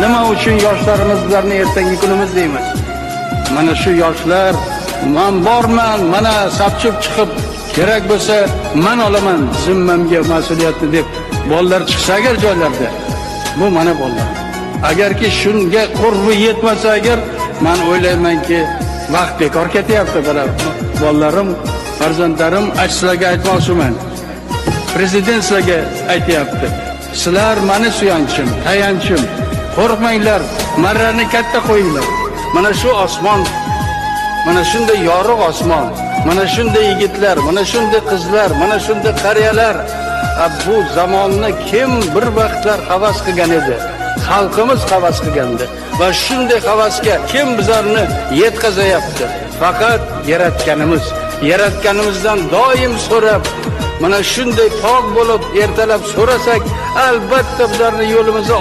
nima uchun yoshlarimiz bularni ertangi kunimiz deymiz? Mana shu yoshlar man borman mana sapchib chiqib kerak bo'lsa man olaman zimmamga mas'uliyatni deb bolalar chiqsa agar joylarda bu mana bolalar. Agarki shunga qurbi yetmasa agar man o'ylaymanki vaqt bekor ketyapti mana bolalarim farzandlarim sizlarga aytmoqchiman. Prezident sizlarga aytyapti sizlar mani suyanchim tayanchim. Qo'rqmanglar marrani katta qo'yinglar mana shu osmon mana shunday yorug' osmon mana shunday yigitlar mana shunday qizlar mana shunday qariyalar bu zamonni kim bir vaqtlar havas qilgan edi xalqimiz havas qilgandi. Va shunday havasga kim bizlarni yetkazayapti? Faqat yaratganimiz. Yaratganimizdan doim so'rab mana shunday pok bo'lib ertalab so'rasak albatta bizlarni yo'limizni